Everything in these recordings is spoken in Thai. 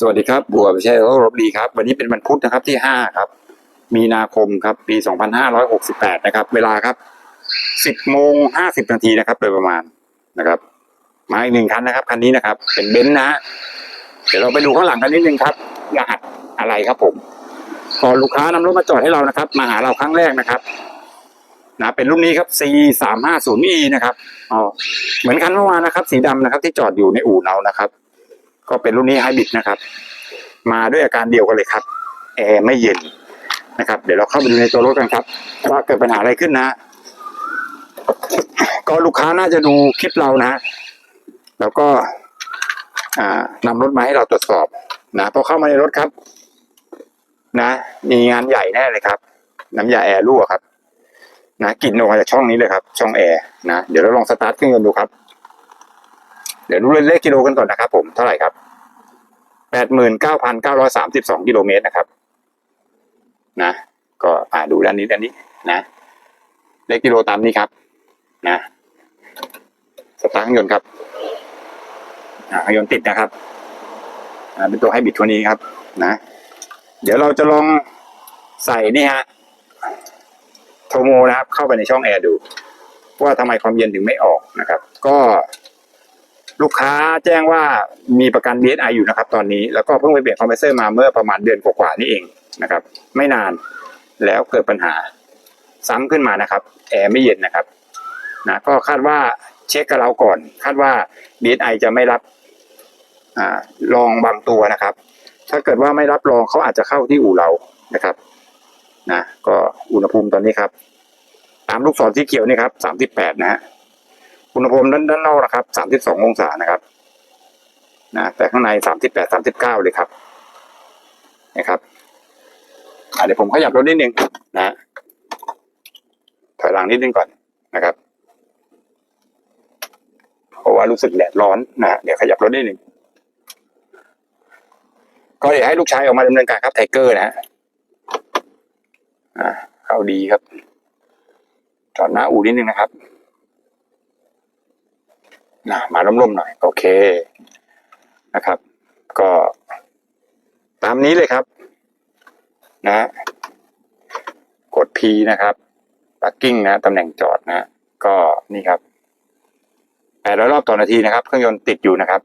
สวัสดีครับ บัวไม่ใช่รรบดีครับ วันนี้เป็นวันพุธนะครับที่ห้าครับ มีนาคมครับ ปีสองพันห้าร้อยหกสิบแปดนะครับ เวลาครับสิบโมงห้าสิบนาทีนะครับ โดยประมาณนะครับ มาอีกหนึ่งคันนะครับ คันนี้นะครับ เป็นเบนซ์นะ เดี๋ยวเราไปดูข้างหลังกันนิดนึงครับรหัสอะไรครับผมพอลูกค้านำรถมาจอดให้เรานะครับ มาหาเราครั้งแรกนะครับนะเป็นรุ่นนี้ครับ C สามห้าศูนย์ E นะครับอ๋อเหมือนคันเมื่อวานนะครับ สีดำนะครับ ที่จอดอยู่ในอู่เรานะครับ ก็เป็นรุ่นนี้ไฮบริดนะครับ มาด้วยอาการเดียวกันเลยครับแอร์ไม่เย็นนะครับ เดี๋ยวเราเข้าไปดูในตัวรถกันครับว่าเกิดปัญหาอะไรขึ้นนะ ก็ลูกค้าน่าจะดูคลิปเรานะ แล้วก็อ่านำรถมาให้เราตรวจสอบนะพอเข้ามาในรถครับ นะ มีงานใหญ่แน่เลยครับ น้ำยาแอร์รั่วครับ นะกลิ่นออกมาจากช่องนี้เลยครับ ช่องแอร์นะ เดี๋ยวเราลองสตาร์ทเครื่องยนต์ดูครับ เดี๋ยวดูเลขกิโลกันก่อนนะครับผมเท่าไหร่ครับแปดหมื่นเก้าพันเก้าร้อยสามสิบสองกิโลเมตรนะครับ นะ ก็อ่าดูด้านนี้ด้านนี้นะเลขกิโลตามนี้ครับ นะสตาร์ทยนต์ครับอ่ายนต์ติดนะครับอ่าเป็นตัวให้บิดตัวนี้ครับ นะ เดี๋ยวเราจะลองใส่นี่ฮะโทโมนะครับ เข้าไปในช่องแอร์ดู ว่าทำไมความเย็นถึงไม่ออกนะครับ ก็ ลูกค้าแจ้งว่ามีประกัน DSI อยู่นะครับตอนนี้แล้วก็เพิ่งไปเปลี่ยนคอมเพรสเซอร์มาเมื่อประมาณเดือนกว่าๆนี่เองนะครับ ไม่นานแล้วเกิดปัญหาซ้ำขึ้นมานะครับแอร์ไม่เย็นนะครับนะก็คาดว่าเช็คกับเราก่อน คาดว่า DSI จะไม่รับอลองบางตัวนะครับ ถ้าเกิดว่าไม่รับรองเขาอาจจะเข้าที่อู่เรานะครับนะก็อุณหภูมิตอนนี้ครับ ตามลูกศรสีเขียวนี่ครับสามสิบแปดนะฮะ อุณหภูมิด้านด้านนอกนะครับสามสิบสององศานะครับนะแต่ข้างในสามสิบแปดสามสิบเก้าเลยครับนะครับเดี๋ยวผมขยับรถนิดนึงนะถอยหลังนิดนึงก่อนนะครับ เพราะว่ารู้สึกแดดร้อนนะเดี๋ยวขยับรถนิดนึงก็เดี๋ยวให้ลูกชายออกมาดำเนินการครับไทเกอร์นะฮะเข้าดีครับ จอดหน้าอู่นิดนึงนะครับ นะมาล่มๆหน่อย โอเคนะครับ ก็ตามนี้เลยครับ นะ กด P นะครับ parking นะตำแหน่งจอดนะ ก็นี่ครับแปดร้อยรอบต่อนาทีนะครับ เครื่องยนต์ติดอยู่นะครับ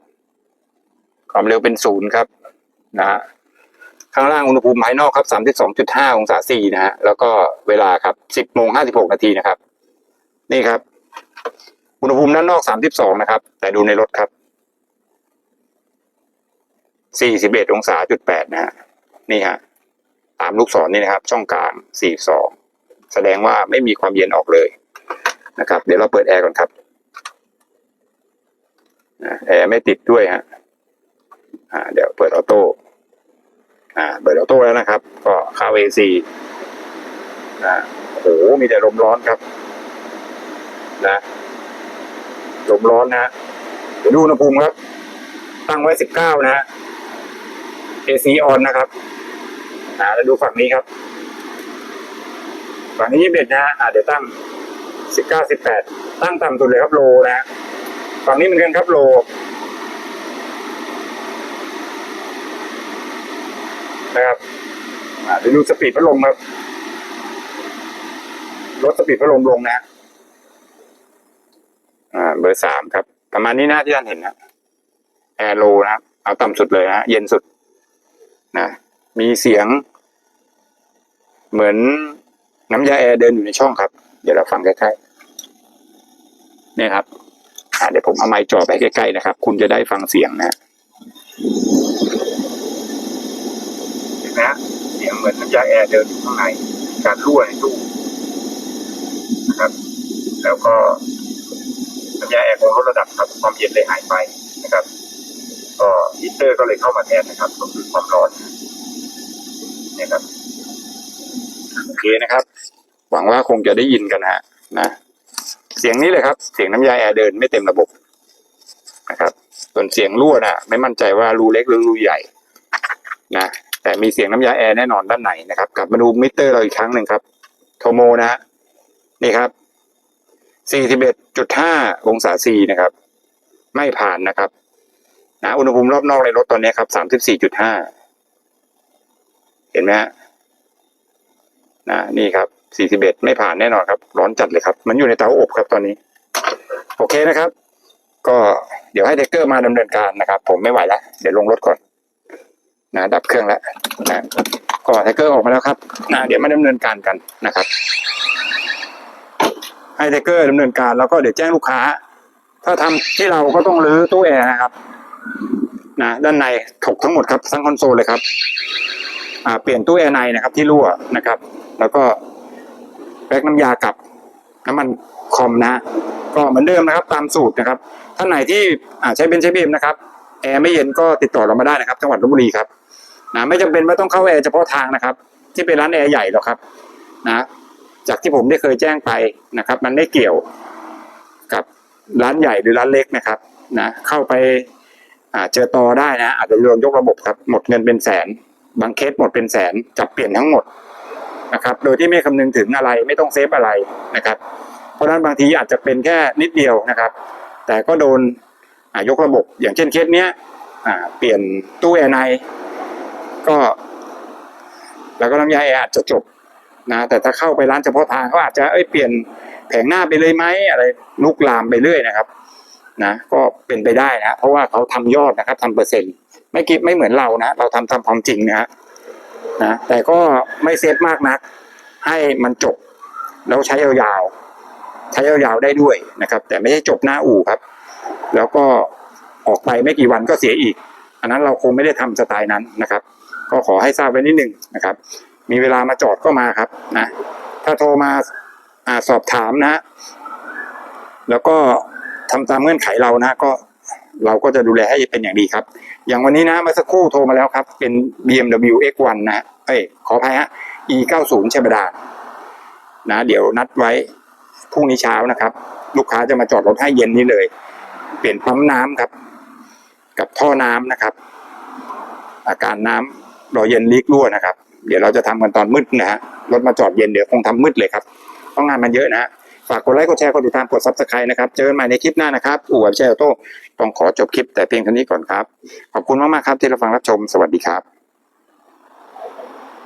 ความเร็วเป็นศูนย์ครับ นะฮะข้างล่างอุณหภูมิภายนอกครับ32.5องศาซีนะฮะ แล้วก็เวลาครับ10โมง56นาทีนะครับ นี่ครับ อุณหภูมิด้านนอก 32 นะครับ แต่ดูในรถครับ 41 องศาจุด8นะฮะ นี่ฮะ ตามลูกศรนี่นะครับ ช่องกลาง 42 แสดงว่าไม่มีความเย็นออกเลยนะครับ เดี๋ยวเราเปิดแอร์ก่อนครับแอร์ไม่ติดด้วยฮะเดี๋ยวเปิดออโต้อ่าเปิดออโต้แล้วนะครับ ก็เข้า AC นะโอ้โหมีแต่ลมร้อนครับ นะ มร้อนนะฮะเดี๋ยวดูอุณหภูมิครับ ตั้งไว้สิบเก้านะฮะ AC on นะครับอ่าแล้วดูฝั่งนี้ครับ ฝั่งนี้ยี่สิบเอ็ดนะฮะอ่าเดี๋ยวตั้งสิบเก้าสิบแปดตั้งต่ำสุดเลยครับโลนะฮะฝั่งนี้เหมือนกันครับโลนะครับอ่าเดี๋ยวดูสปีดพัดลมครับลดสปีดพัดลมลงนะ เบอร์สามครับ ประมาณนี้นะที่ท่านเห็นนะแอร์โลนะครับเอาต่ำสุดเลยนะเย็นสุดนะมีเสียง เหมือนน้ำยาแอร์เดินอยู่ในช่องครับ เดี๋ยวเราฟังใกล้ๆเนี่ยครับเดี๋ยวผมเอาไมค์จ่อไปใกล้ๆนะครับ คุณจะได้ฟังเสียงนะเห็นะเสียงเหมือนน้ำยาแอร์เดินอยู่ข้างใน การรั่วในตู้นะครับ แล้วก็ ยาแอร์คงลดระดับครับความเย็นเลยหายไปนะครับก็ฮีเตอร์ก็เลยเข้ามาแทนนะครับก็คือความร้อนนี่ยครับโอเคนะครับ หวังว่าคงจะได้ยินกันฮะนะเสียงนี้เลยครับ เสียงน้ำยาแอร์เดินไม่เต็มระบบนะครับ ส่วนเสียงรั่วน่ะ ไม่มั่นใจว่ารูเล็กหรือรูใหญ่นะแต่มีเสียงน้ำยาแอร์แน่นอนด้านในนะครับกลับมาดูมิเตอร์เราอีกครั้งหนึ่งครับโทโมนะฮะนี่ครับ 41.5 องศาซีนะครับ ไม่ผ่านนะครับนะอุณหภูมิรอบนอกในรถตอนนี้ครับสามสิบสี่จุดห้าเห็นไหมฮะนะนี่ครับสี่สิบเอ็ดไม่ผ่านแน่นอนครับ ร้อนจัดเลยครับ มันอยู่ในเตาอบครับตอนนี้ โอเคนะครับ ก็เดี๋ยวให้เดกเกอร์มาดำเนินการนะครับ ผมไม่ไหวแล้ว เดี๋ยวลงรถก่อน นะดับเครื่องแล้วนะก็ไทเกอร์ออกมาแล้วครับนะเดี๋ยวมาดำเนินการกันนะครับ ให้ไทเกอร์ดำเนินการแล้วก็เดี๋ยวแจ้งลูกค้า ถ้าทำที่เราก็ต้องรื้อตู้แอร์นะครับนะด้านในถกทั้งหมดครับทั้งคอนโซลเลยครับอ่าเปลี่ยนตู้แอร์ในนะครับที่รั่วนะครับ แล้วก็แบกน้ำยากับน้ำมันคอมนะ ก็เหมือนเดิมนะครับ ตามสูตรนะครับท่านไหนที่อ่าใช้เบนใช้บีมนะครับแอร์ไม่เย็นก็ติดต่อเรามาได้นะครับจังหวัดลบบุรีครับนะไม่จำเป็นว่าต้องเข้าแอร์เฉพาะทางนะครับ ที่เป็นร้านแอร์ใหญ่หรอกครับ นะ จากที่ผมได้เคยแจ้งไปนะครับ มันไม่เกี่ยวกับร้านใหญ่หรือร้านเล็กนะครับนะเข้าไปเจอต่อได้นะ อาจจะโดนยกระบบครับหมดเงินเป็นแสน บางเคสหมดเป็นแสนจับเปลี่ยนทั้งหมดนะครับ โดยที่ไม่คำนึงถึงอะไรไม่ต้องเซฟอะไรนะครับ เพราะนั้นบางทีอาจจะเป็นแค่นิดเดียวนะครับ แต่ก็โดนยกระบบ อย่างเช่นเคสเนี้ยเปลี่ยนตู้แอร์ในก็ แล้วก็น้ำยาแอร์อาจจะจบ นะแต่ถ้าเข้าไปร้านเฉพาะทางเขาอาจจะเอ้ยเปลี่ยนแผงหน้าไปเลยไหมอะไรลุกลามไปเรื่อยนะครับนะก็เป็นไปได้นะเพราะว่าเขาทำยอดนะครับทำเปอร์เซ็นต์ไม่กิไม่เหมือนเรานะ เราทำตามความจริงนะนะแต่ก็ไม่เซฟมากนัก ให้มันจบแล้วใช้ยาวๆใช้ยาวๆได้ด้วยนะครับ แต่ไม่ใช่จบหน้าอู่ครับ แล้วก็ออกไปไม่กี่วันก็เสียอีก อันนั้นเราคงไม่ได้ทำสไตล์นั้นนะครับ ก็ขอให้ทราบไว้นิดหนึ่งนะครับ มีเวลามาจอดก็มาครับนะถ้าโทรมาอ่าสอบถามนะ แล้วก็ทำตามเงื่อนไขเรานะก็เราก็จะดูแลให้เป็นอย่างดีครับ อย่างวันนี้นะเมื่อสักครู่โทรมาแล้วครับ เป็น BMW X1 นะเอ้ยขออภัยฮะ E90 ใช่บดานะ เดี๋ยวนัดไว้พรุ่งนี้เช้านะครับ ลูกค้าจะมาจอดรถให้เย็นนี้เลย เปลี่ยนปั๊มน้ำครับ กับท่อน้ำนะครับ อาการน้ำรอเย็นลีกรั่วนะครับ เดี๋ยวเราจะทำกันตอนมืดนะฮะรถมาจอดเย็นเดี๋ยวคงทำมืดเลยครับเพราะงานมันเยอะนะฮะฝากกดไลค์กดแชร์กดติดตามกดซับสไครต์นะครับเจอกันใหม่ในคลิปหน้านะครับอู๋แบบแชร์โต้ต้องขอจบคลิปแต่เพียงเท่านี้ก่อนครับ ขอบคุณมากๆครับที่รับฟังรับชมสวัสดีครับ